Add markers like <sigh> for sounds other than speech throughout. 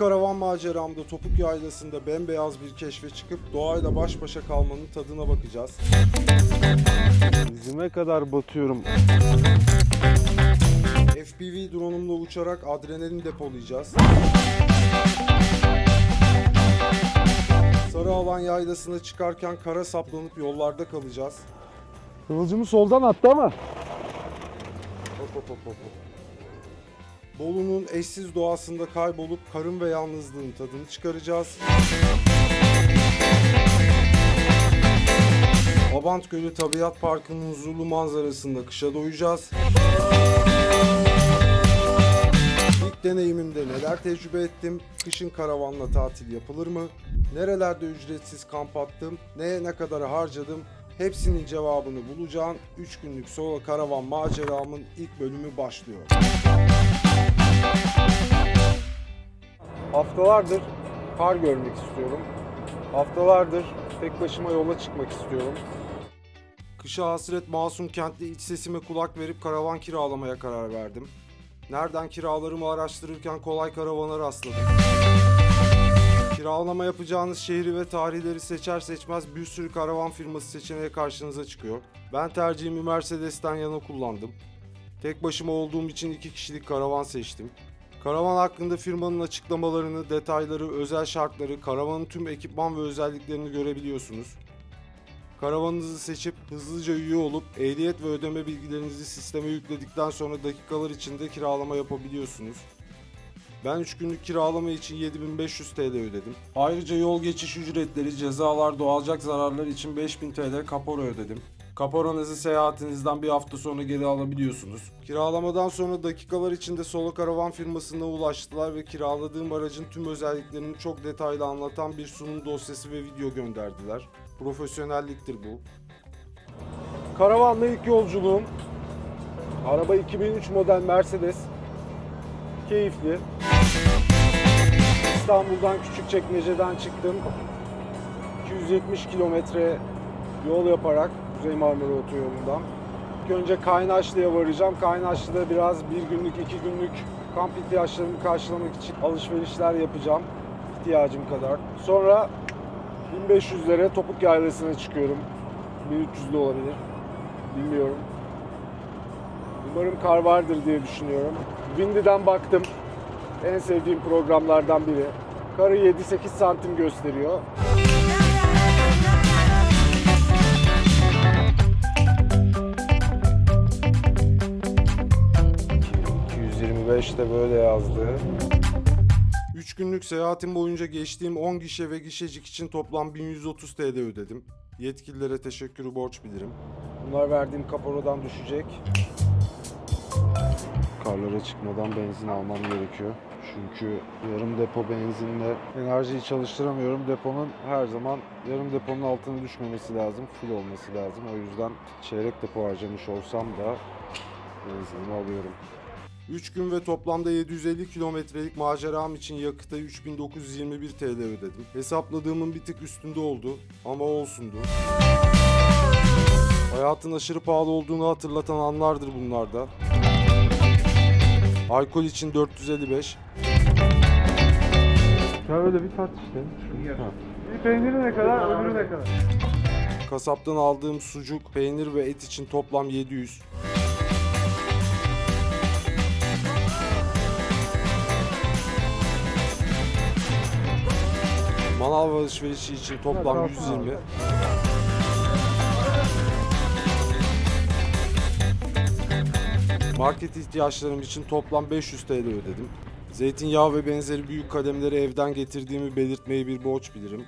karavan maceramda Topuk Yaylası'nda bembeyaz bir keşfe çıkıp doğayla baş başa kalmanın tadına bakacağız. Dizime kadar batıyorum. FPV drone'umla uçarak adrenalin depolayacağız. Sarı alan yaylasına çıkarken kara saplanıp yollarda kalacağız. Kıvılcımı soldan attı ama. Hop hop hop hop. Bolu'nun eşsiz doğasında kaybolup karın ve yalnızlığın tadını çıkaracağız. Abant Gölü Tabiat Parkı'nın huzurlu manzarasında kışa doyacağız. İlk deneyimimde neler tecrübe ettim? Kışın karavanla tatil yapılır mı? Nerelerde ücretsiz kamp attım? Neye ne kadar harcadım? Hepsinin cevabını bulacağın 3 günlük solo karavan maceramın ilk bölümü başlıyor. Haftalardır kar görmek istiyorum. Haftalardır tek başıma yola çıkmak istiyorum. Kışa hasret masum kentli iç sesime kulak verip karavan kiralamaya karar verdim. Nereden kiralarımı araştırırken kolay karavana rastladım. Kiralama yapacağınız şehri ve tarihleri seçer seçmez bir sürü karavan firması seçeneği karşınıza çıkıyor. Ben tercihimi Mercedes'ten yana kullandım. Tek başıma olduğum için iki kişilik karavan seçtim. Karavan hakkında firmanın açıklamalarını, detayları, özel şartları, karavanın tüm ekipman ve özelliklerini görebiliyorsunuz. Karavanınızı seçip hızlıca üye olup ehliyet ve ödeme bilgilerinizi sisteme yükledikten sonra dakikalar içinde kiralama yapabiliyorsunuz. Ben 3 günlük kiralama için 7500 TL ödedim. Ayrıca yol geçiş ücretleri, cezalar, doğalcak zararlar için 5000 TL kapora ödedim. Kaporanızı seyahatinizden bir hafta sonra geri alabiliyorsunuz. Kiralamadan sonra dakikalar içinde Solo Karavan firmasına ulaştılar ve kiraladığım aracın tüm özelliklerini çok detaylı anlatan bir sunum dosyası ve video gönderdiler. Profesyonelliktir bu. Karavanla ilk yolculuğum. Araba 2003 model Mercedes. Keyifli. İstanbul'dan Küçükçekmece'den çıktım. 270 kilometre yol yaparak Kuzey Marmara Otoyolu'ndan. İlk önce Kaynaşlı'ya varacağım. Kaynaşlı'da biraz bir günlük, iki günlük kamp ihtiyaçlarımı karşılamak için alışverişler yapacağım. ihtiyacım kadar. Sonra 1500'lere Topuk Yaylası'na çıkıyorum. 1300'lü olabilir. Bilmiyorum. Umarım kar vardır diye düşünüyorum. Windy'den baktım. En sevdiğim programlardan biri. Karı 7-8 santim gösteriyor. 225 de böyle yazdı. 3 günlük seyahatim boyunca geçtiğim 10 gişe ve gişecik için toplam 1130 TL ödedim. Yetkililere teşekkürü borç bilirim. Bunlar verdiğim kaporadan düşecek. Karlara çıkmadan benzin almam gerekiyor. Çünkü yarım depo benzinle enerjiyi çalıştıramıyorum. Deponun her zaman yarım deponun altına düşmemesi lazım. Full olması lazım. O yüzden çeyrek depo harcamış olsam da benzinimi alıyorum. 3 gün ve toplamda 750 kilometrelik maceram için yakıta 3921 TL ödedim. Hesapladığımın bir tık üstünde oldu ama olsundu. Hayatın aşırı pahalı olduğunu hatırlatan anlardır bunlarda. Alkol için 455. Ya öyle bir tat işte. Bir peyniri ne kadar, öbürü ne kadar? Kasaptan aldığım sucuk, peynir ve et için toplam 700. Manav alışverişi için toplam 120. Market ihtiyaçlarım için toplam 500 TL ödedim. Zeytinyağı ve benzeri büyük kalemleri evden getirdiğimi belirtmeyi bir borç bilirim.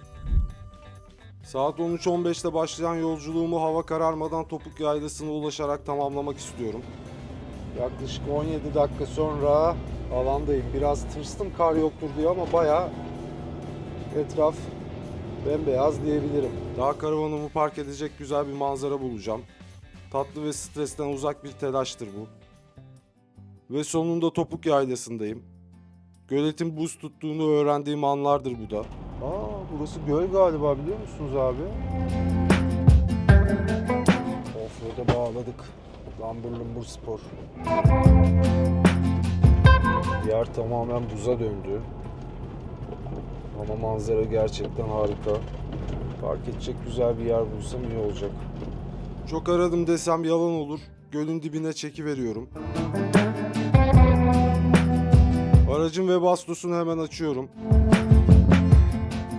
Saat 13.15'te başlayan yolculuğumu hava kararmadan Topuk Yaylası'na ulaşarak tamamlamak istiyorum. Yaklaşık 17 dakika sonra alandayım. Biraz tırstım kar yoktur diye ama bayağı etraf bembeyaz diyebilirim. Daha karavanımı park edecek güzel bir manzara bulacağım. Tatlı ve stresten uzak bir telaştır bu. Ve sonunda Topuk Yaylası'ndayım. Göletin buz tuttuğunu öğrendiğim anlardır bu da. Aa burası göl galiba biliyor musunuz abi? Offroad'a bağladık. Lambur lumbur spor. Yer tamamen buza döndü. Ama manzara gerçekten harika. Park edecek güzel bir yer bulsam iyi olacak. Çok aradım desem yalan olur. Gölün dibine çeki veriyorum. Aracın web bastosunu hemen açıyorum.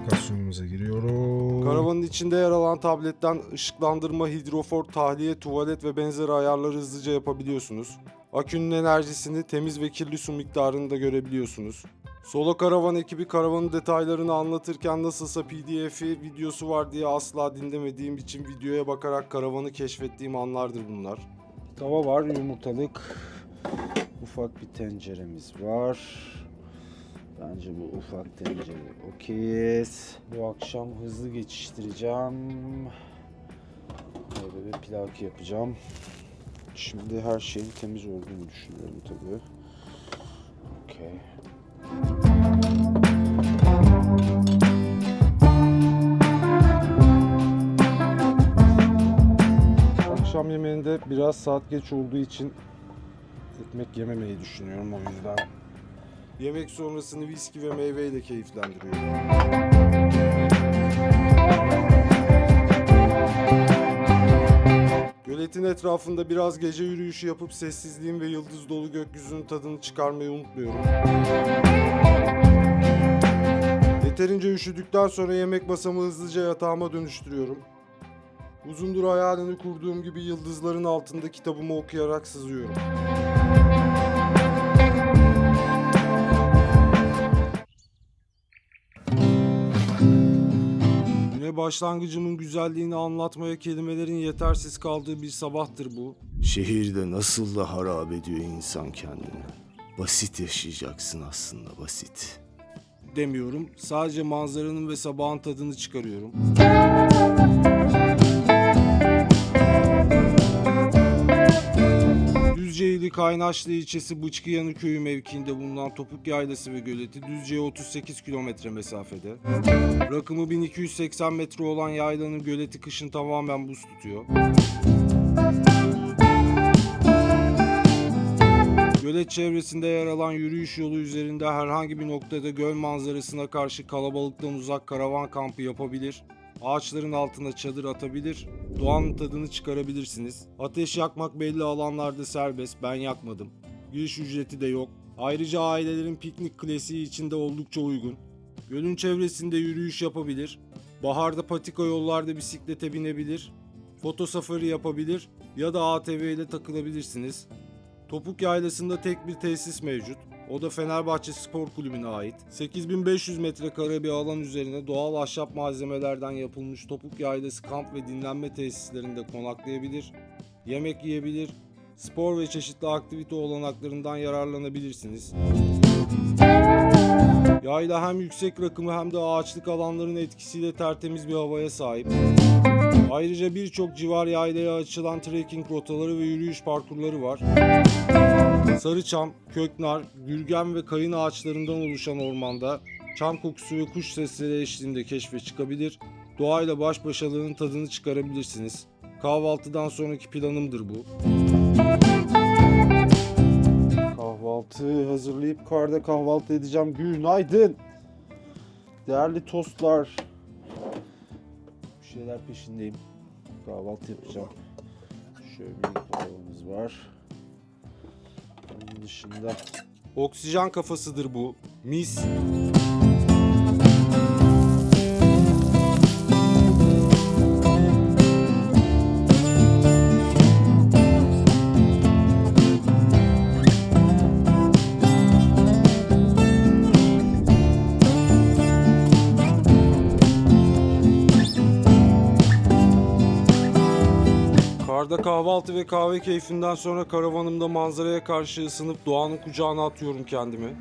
Aplikasyonumuza giriyorum. Karavanın içinde yer alan tabletten ışıklandırma, hidrofor, tahliye, tuvalet ve benzeri ayarları hızlıca yapabiliyorsunuz. Akünün enerjisini, temiz ve kirli su miktarını da görebiliyorsunuz. Solo Karavan ekibi karavanın detaylarını anlatırken nasılsa pdf'i videosu var diye asla dinlemediğim için videoya bakarak karavanı keşfettiğim anlardır bunlar. Tava var, yumurtalık. Ufak bir tenceremiz var. Bence bu ufak tencere okeyiz. Bu akşam hızlı geçiştireceğim. Böyle bir pilaki yapacağım. Şimdi her şeyin temiz olduğunu düşünüyorum tabii. Okey. Akşam yemeğinde biraz saat geç olduğu için ekmek yememeyi düşünüyorum o yüzden. Yemek sonrasını viski ve meyveyle keyiflendiriyorum. Göletin etrafında biraz gece yürüyüşü yapıp sessizliğin ve yıldız dolu gökyüzünün tadını çıkarmayı unutmuyorum. Yeterince üşüdükten sonra yemek masamı hızlıca yatağıma dönüştürüyorum. Uzundur hayalini kurduğum gibi yıldızların altında kitabımı okuyarak sızıyorum. Başlangıcımın güzelliğini anlatmaya kelimelerin yetersiz kaldığı bir sabahtır bu. Şehirde nasıl da harap ediyor insan kendini. Basit yaşayacaksın aslında basit. Demiyorum. Sadece manzaranın ve sabahın tadını çıkarıyorum. İli Kaynaşlı ilçesi Bıçkıyanı köyü mevkiinde bulunan Topuk Yaylası ve Göleti Düzce'ye 38 kilometre mesafede. Rakımı 1280 metre olan yaylanın göleti kışın tamamen buz tutuyor. Gölet çevresinde yer alan yürüyüş yolu üzerinde herhangi bir noktada göl manzarasına karşı kalabalıktan uzak karavan kampı yapabilir, ağaçların altına çadır atabilir, doğanın tadını çıkarabilirsiniz. Ateş yakmak belli alanlarda serbest, ben yakmadım. Giriş ücreti de yok. Ayrıca ailelerin piknik klasiği içinde oldukça uygun. Gölün çevresinde yürüyüş yapabilir, baharda patika yollarda bisiklete binebilir, foto safari yapabilir ya da ATV ile takılabilirsiniz. Topuk Yaylası'nda tek bir tesis mevcut. O da Fenerbahçe Spor Kulübü'ne ait. 8500 metrekare bir alan üzerine doğal ahşap malzemelerden yapılmış Topuk Yaylası kamp ve dinlenme tesislerinde konaklayabilir, yemek yiyebilir, spor ve çeşitli aktivite olanaklarından yararlanabilirsiniz. Yayla hem yüksek rakımı hem de ağaçlık alanların etkisiyle tertemiz bir havaya sahip. Ayrıca birçok civar yaylaya açılan trekking rotaları ve yürüyüş parkurları var. Sarıçam, köknar, gürgen ve kayın ağaçlarından oluşan ormanda çam kokusu ve kuş sesleri eşliğinde keşfe çıkabilir, doğayla baş başalığının tadını çıkarabilirsiniz. Kahvaltıdan sonraki planımdır bu. Kahvaltı hazırlayıp karda kahvaltı edeceğim. Günaydın. Değerli tostlar. Şeyler peşindeyim. Kahvaltı yapacağım. Şöyle bir pilavımız var. Onun dışında oksijen kafasıdır bu. Mis. Karda kahvaltı ve kahve keyfinden sonra karavanımda manzaraya karşı ısınıp doğanın kucağına atıyorum kendimi.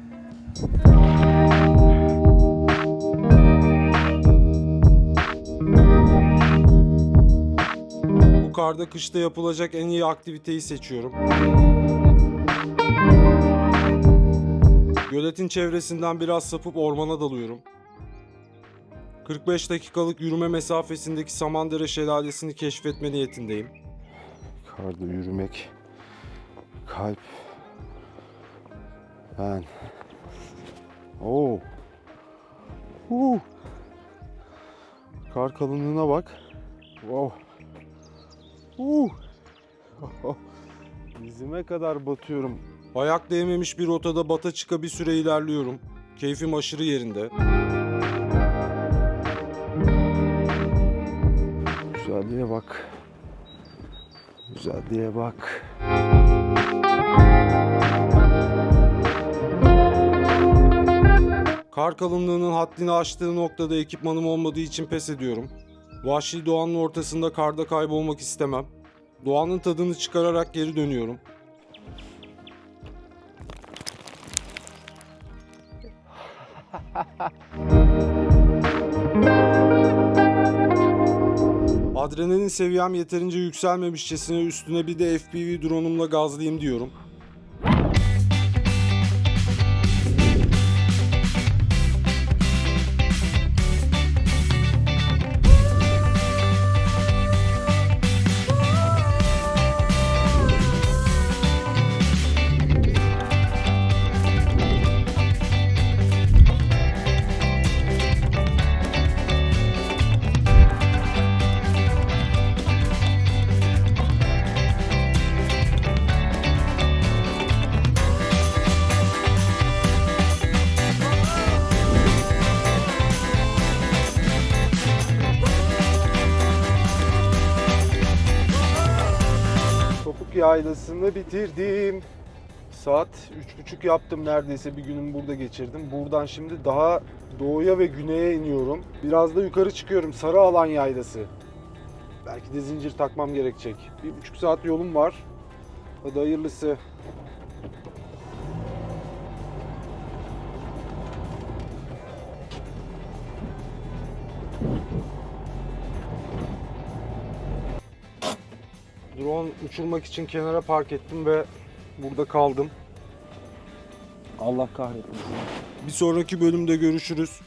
Bu karda kışta yapılacak en iyi aktiviteyi seçiyorum. Göletin çevresinden biraz sapıp ormana dalıyorum. 45 dakikalık yürüme mesafesindeki Samandere Şelalesi'ni keşfetme niyetindeyim. Karda yürümek, kalp, ben. Oo. Uh. Kar kalınlığına bak. Wow. Uh. <laughs> Dizime kadar batıyorum. Ayak değmemiş bir rotada bata çıka bir süre ilerliyorum. Keyfim aşırı yerinde. Güzelliğe bak. Güzelliğe bak. Kar kalınlığının haddini aştığı noktada ekipmanım olmadığı için pes ediyorum. Vahşi doğanın ortasında karda kaybolmak istemem. Doğanın tadını çıkararak geri dönüyorum. <laughs> Adrenalin seviyem yeterince yükselmemişçesine üstüne bir de FPV drone'umla gazlayayım diyorum. Yaylasını bitirdim. Saat üç buçuk yaptım neredeyse bir günümü burada geçirdim. Buradan şimdi daha doğuya ve güneye iniyorum. Biraz da yukarı çıkıyorum. Sarı alan yaylası. Belki de zincir takmam gerekecek. Bir buçuk saat yolum var. Hadi hayırlısı. Drone uçurmak için kenara park ettim ve burada kaldım. Allah kahretmesin. Bir sonraki bölümde görüşürüz.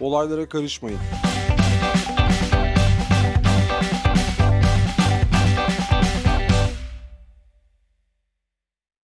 Olaylara karışmayın.